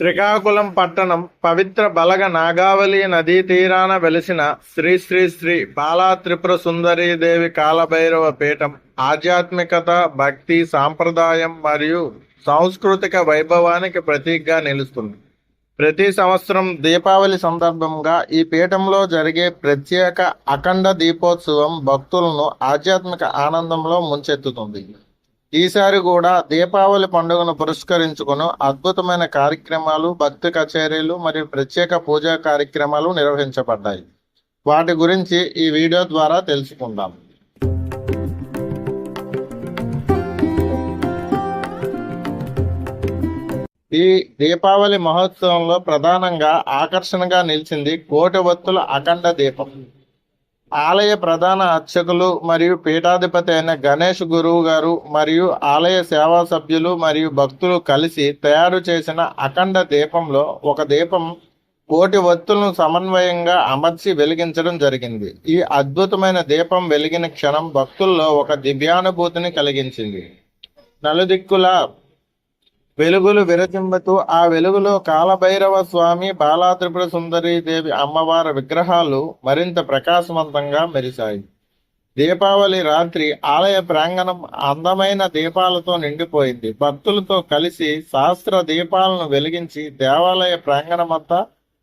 శ్రీకాకుళం పట్టణం పవిత్ర బలగ నాగావళి నదీ తీరాన వెలిసిన శ్రీ శ్రీ శ్రీ బాలా త్రిపుర సుందరీ దేవి కాలభైరవ పీఠం ఆధ్యాత్మికత భక్తి సాంప్రదాయం మరియు సాంస్కృతిక వైభవానికి ప్రతీకగా నిలుస్తుంది. ప్రతి సంవత్సరం దీపావళి సందర్భంగా ఈ పీఠంలో జరిగే ప్రత్యేక అఖండ దీపోత్సవం భక్తులను ఆధ్యాత్మిక ఆనందంలో ముంచెత్తుతుంది. ఈసారి కూడా దీపావళి పండుగను పురస్కరించుకుని అద్భుతమైన కార్యక్రమాలు భక్తి కచేరీలు మరియు ప్రత్యేక పూజా కార్యక్రమాలు నిర్వహించబడ్డాయి. వాటి గురించి ఈ వీడియో ద్వారా తెలుసుకుందాం. ఈ దీపావళి మహోత్సవంలో ప్రధానంగా ఆకర్షణగా నిలిచింది కోటి వత్తుల అఖండ దీపం. ఆలయ ప్రధాన అర్చకులు మరియు పీఠాధిపతి అయిన గణేష్ గురువు గారు మరియు ఆలయ సేవా సభ్యులు మరియు భక్తులు కలిసి తయారు చేసిన అఖండ దీపంలో ఒక దీపం కోటి వత్తులను సమన్వయంగా అమర్చి వెలిగించడం జరిగింది. ఈ అద్భుతమైన దీపం వెలిగిన క్షణం భక్తుల్లో ఒక దివ్యానుభూతిని కలిగించింది. నలుదిక్కుల వెలుగులు విరజిమ్ముతూ ఆ వెలుగులో కాలభైరవ స్వామి బాలాత్రిపుర సుందరి దేవి అమ్మవారి విగ్రహాలు మరింత ప్రకాశవంతంగా మెరిశాయి. దీపావళి రాత్రి ఆలయ ప్రాంగణం అందమైన దీపాలతో నిండిపోయింది. భక్తులతో కలిసి సహస్ర దీపాలను వెలిగించి దేవాలయ ప్రాంగణమంతా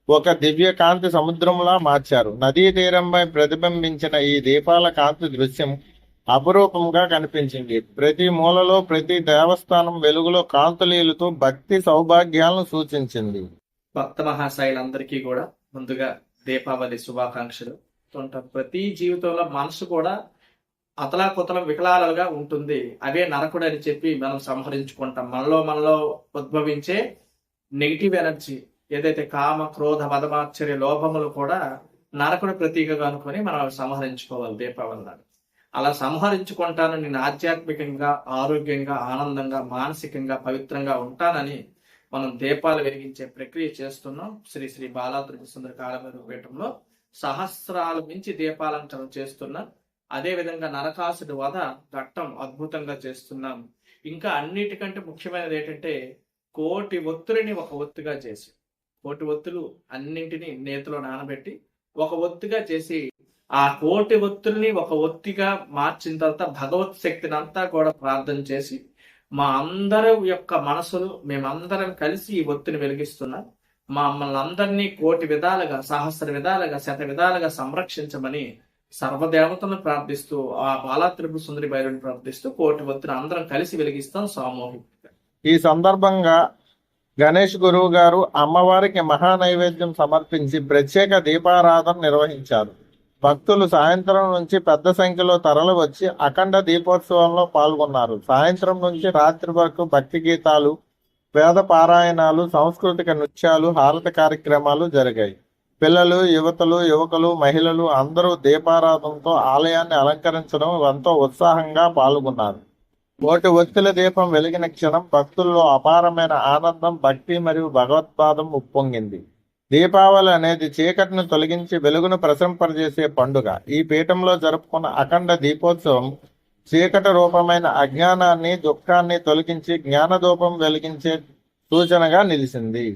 ఒక దివ్య కాంతి సముద్రంలా మార్చారు. నదీ తీరంపై ప్రతిబింబించిన ఈ దీపాల కాంతి దృశ్యం అపురూపంగా కనిపించింది. ప్రతి మూలలో ప్రతి దేవస్థానం వెలుగులో కాంతులీలతో భక్తి సౌభాగ్యాలను సూచించింది. భక్త మహాశైలందరికీ కూడా ముందుగా దీపావళి శుభాకాంక్షలు. ఉంటాం ప్రతి జీవితంలో మనసు కూడా అతలాకుతలం వికలాలుగా ఉంటుంది. అవే నరకుడు అని చెప్పి మనం సంహరించుకుంటాం. మనలో మనలో ఉద్భవించే నెగిటివ్ ఎనర్జీ ఏదైతే కామ క్రోధ మదమాశ్చర్య లోభములు కూడా నరకుడు ప్రతీకగా అనుకుని మనం సంహరించుకోవాలి దీపావళి నాడు. అలా సంహరించుకుంటాను నేను ఆధ్యాత్మికంగా ఆరోగ్యంగా ఆనందంగా మానసికంగా పవిత్రంగా ఉంటానని మనం దీపాలు వెలిగించే ప్రక్రియ చేస్తున్నాం. శ్రీ శ్రీ బాలా త్రిపుర కాలమేరు పీఠంలో సహస్రాలు మించి దీపాలంకరణ చేస్తున్నాం. అదే విధంగా నరకాసుడి వధ ఘట్టం అద్భుతంగా చేస్తున్నాం. ఇంకా అన్నిటికంటే ముఖ్యమైనది ఏంటంటే కోటి ఒత్తులని ఒక ఒత్తుగా చేసి కోటి ఒత్తులు అన్నింటినీ నేతిలో నానబెట్టి ఒక ఒత్తుగా చేసి ఆ కోటి ఒత్తుల్ని ఒక ఒత్తిగా మార్చిన తర్వాత భగవత్ శక్తిని అంతా కూడా ప్రార్థన చేసి మా అందరి యొక్క మనసులు మేమందరం కలిసి ఈ ఒత్తిని వెలిగిస్తున్నాం. మమ్మల్ని అందరినీ కోటి విధాలుగా సహస్ర విధాలుగా శత విధాలుగా సంరక్షించమని సర్వదేవతను ప్రార్థిస్తూ ఆ బాలాత్రిపు సుందరి భైరుని ప్రార్థిస్తూ కోటి ఒత్తిని అందరం కలిసి వెలిగిస్తాం సామూహిక ఈ సందర్భంగా గణేష్ గురువు గారు అమ్మవారికి మహా నైవేద్యం సమర్పించి ప్రత్యేక దీపారాధన నిర్వహించారు. భక్తులు సాయంత్రం నుంచి పెద్ద సంఖ్యలో తరలి వచ్చి అఖండ దీపోత్సవంలో పాల్గొన్నారు. సాయంత్రం నుంచి రాత్రి వరకు భక్తి గీతాలు వేద పారాయణాలు సాంస్కృతిక నృత్యాలు హారత కార్యక్రమాలు జరిగాయి. పిల్లలు యువతలు యువకులు మహిళలు అందరూ దీపారాధనతో ఆలయాన్ని అలంకరించడం ఎంతో ఉత్సాహంగా పాల్గొన్నారు. కోటి ఒత్తుల దీపం వెలిగిన క్షణం భక్తుల్లో అపారమైన ఆనందం భక్తి మరియు భగవత్పాదం ఉప్పొంగింది. దీపావళి అనేది చీకటిని తొలగించి వెలుగును ప్రసంపజేసే పండుగ. ఈ పీఠంలో జరుపుకున్న అఖండ దీపోత్సవం చీకటి రూపమైన అజ్ఞానాన్ని దుఃఖాన్ని తొలగించి జ్ఞానదూపం వెలిగించే సూచనగా నిలిచింది.